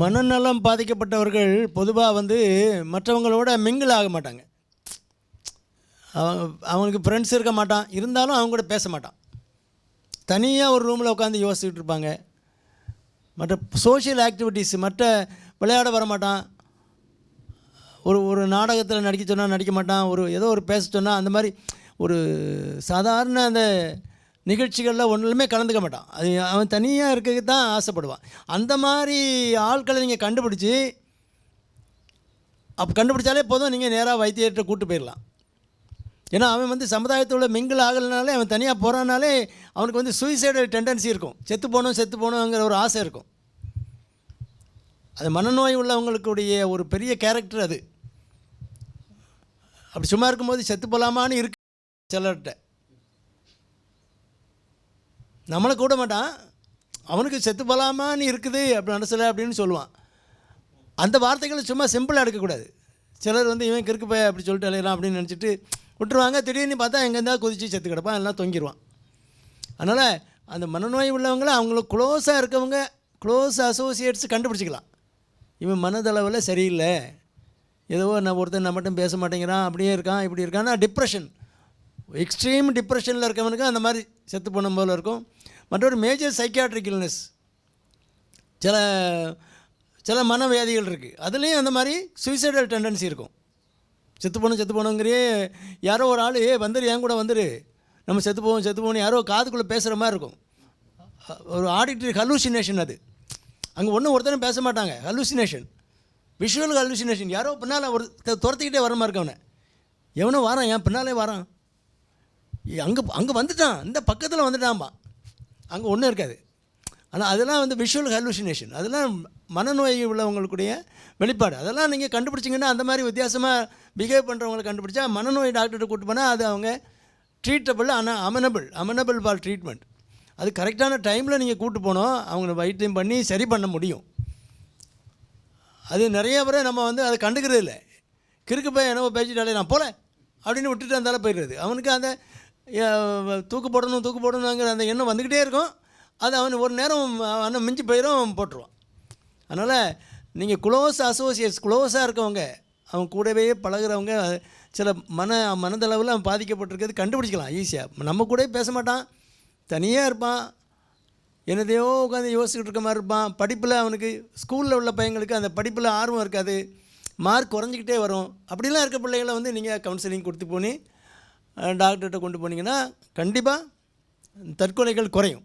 மனநலம் பாதிக்கப்பட்டவர்கள் பொதுவாக வந்து மற்றவங்களோட மிங்கிள் ஆக மாட்டாங்க. அவங்க அவனுக்கு ஃப்ரெண்ட்ஸ் இருக்க மாட்டான். இருந்தாலும் அவங்க கூட பேச மாட்டான். தனியாக ஒரு ரூமில் உட்காந்து யோசிச்சுட்டு இருப்பாங்க. மற்ற சோஷியல் ஆக்டிவிட்டீஸ் மற்ற விளையாட வர மாட்டான். ஒரு ஒரு நாடகத்தில் நடிக்க சொன்னால் நடிக்க மாட்டான். ஒரு ஏதோ ஒரு பேச சொன்னால் அந்த மாதிரி ஒரு சாதாரண அந்த நிகழ்ச்சிகளில் ஒன்றுமே கலந்துக்க மாட்டான். அது அவன் தனியாக இருக்க தான் ஆசைப்படுவான். அந்த மாதிரி ஆட்களை நீங்கள் கண்டுபிடிச்சி அப்போ கண்டுபிடிச்சாலே போதும் நீங்கள் நேராக வைத்தியர்கிட்ட கூப்பிட்டு போயிடலாம் ஏன்னா அவன் வந்து சமுதாயத்தோட மிங்கிள் ஆகலைனாலே அவன் தனியாக போகிறானாலே அவனுக்கு வந்து சூசைடல் டெண்டன்சி இருக்கும். செத்து போகணும் செத்து போகணுங்கிற ஒரு ஆசை இருக்கும். அது மனநோய் உள்ளவங்களுக்குடைய ஒரு பெரிய கேரக்டர் அது. அப்படி சும்மா இருக்கும்போது செத்து போகலாமான்னு இருக்கு சிலர்கிட்ட. நம்மளை கூட மாட்டான். அவனுக்கு செத்து போகலாமான்னு இருக்குது அப்படி மனசில் அப்படின்னு சொல்லுவான். அந்த வார்த்தைகளை சும்மா சிம்பிளாக எடுக்கக்கூடாது. சிலர் வந்து இவன் கிறுக்கு போய் அப்படி சொல்லிட்டு அலையலாம் அப்படின்னு நினச்சிட்டு விட்டுருவாங்க. திடீர்னு பார்த்தா எங்கேருந்தா குதிச்சு செத்து கிடப்பான் எல்லாம் தொங்கிடுவான் அதனால் அந்த மனநோய் உள்ளவங்கள அவங்கள க்ளோஸாக இருக்கவங்க க்ளோஸ் அசோசியேட்ஸ் கண்டுபிடிச்சிக்கலாம். இவன் மனதளவில் சரியில்லை. ஏதோ நான் ஒருத்தன் நம்மகிட்ட பேச மாட்டேங்கிறான் அப்படியே இருக்கான் இப்படி இருக்கான்னா டிப்ரெஷன் எக்ஸ்ட்ரீம் டிப்ரெஷனில் இருக்கவனுக்கு அந்த மாதிரி செத்து போன போல இருக்கும். மற்றொரு மேஜர் சைக்கியாட்ரிக் இல்னஸ் சில சில மனவியாதிகள் இருக்குது அதுலேயும் அந்த மாதிரி சூசைடல் டெண்டன்சி இருக்கும். செத்து போகணும் செத்து போகணுங்கிறியே யாரோ ஒரு ஆள் ஏ வந்துரு என் கூட வந்துரு. நம்ம செத்து போவோம் செத்து போகணும் யாரோ காதுக்குள்ளே பேசுகிற மாதிரி இருக்கும். ஒரு ஆடிட்டரி ஹலூசினேஷன் அது. அங்கே ஒன்றும் ஒருத்தரும் பேச மாட்டாங்க. ஹலூசினேஷன் விஷுவல் ஹலூசினேஷன் யாரோ பின்னால் ஒரு துரத்துக்கிட்டே துரத்திக்கிட்டே வர மாதிரி இருக்கவனை. எவனோ வரான் என் பின்னாலே வரான். அங்கே அங்கே வந்துட்டான். இந்த பக்கத்தில் வந்துட்டான்பா அங்கே ஒன்றும் இருக்காது. ஆனால் அதெல்லாம் வந்து விஷுவல் ஹலூசினேஷன் அதெல்லாம் மனநோய் உள்ளவங்களுக்குடைய வெளிப்பாடு. அதெல்லாம் நீங்கள் கண்டுபிடிச்சிங்கன்னா அந்த மாதிரி வித்தியாசமாக பிஹேவ் பண்ணுறவங்களை கண்டுபிடிச்சா மனநோய் டாக்டர்கிட்ட கூட்டு போனால் அது அவங்க ட்ரீட்டபிள் ஆனால் அமனபிள் அமனபிள் ஃபார் ட்ரீட்மெண்ட் அது கரெக்டான டைமில் நீங்கள் கூட்டு போனோம். அவங்கள வைத்தியம் பண்ணி சரி பண்ண முடியும். அது நிறைய பேரை நம்ம வந்து அதை கண்டுக்கிறது இல்லை கிறுக்கு போய் என்னவோ பேசிட்டாலே நான் போகல அப்படின்னு விட்டுட்டு அந்தால போயிடுறது. அவனுக்கு அந்த தூக்கு போடணும் தூக்கு போடணுங்கிற அந்த எண்ணம் வந்துக்கிட்டே இருக்கும். அது அவன் ஒரு நேரம் அவனை மிஞ்சி போயிடும் போட்டுருவான். அதனால் நீங்கள் குளோஸ் அசோசியேட்ஸ் குளோஸாக இருக்கவங்க அவன் கூடவே பழகுறவங்க சில மன மனதளவில் அவன் பாதிக்கப்பட்டிருக்கிறது கண்டுபிடிச்சிக்கலாம் ஈஸியாக நம்ம கூட பேச மாட்டான். தனியாக இருப்பான். என்னதையோ உட்காந்து யோசிச்சுட்டு இருக்க மாதிரி இருப்பான். படிப்பில் அவனுக்கு ஸ்கூலில் உள்ள பையங்களுக்கு அந்த படிப்பில் ஆர்வம் இருக்காது. மார்க் குறைஞ்சிக்கிட்டே வரும். அப்படிலாம் இருக்க பிள்ளைகளை வந்து நீங்கள் கவுன்சிலிங் கொடுத்து போனி டாக்டர்கிட்ட கொண்டு போனீங்கன்னா கண்டிப்பாக தற்கொலைகள் குறையும்.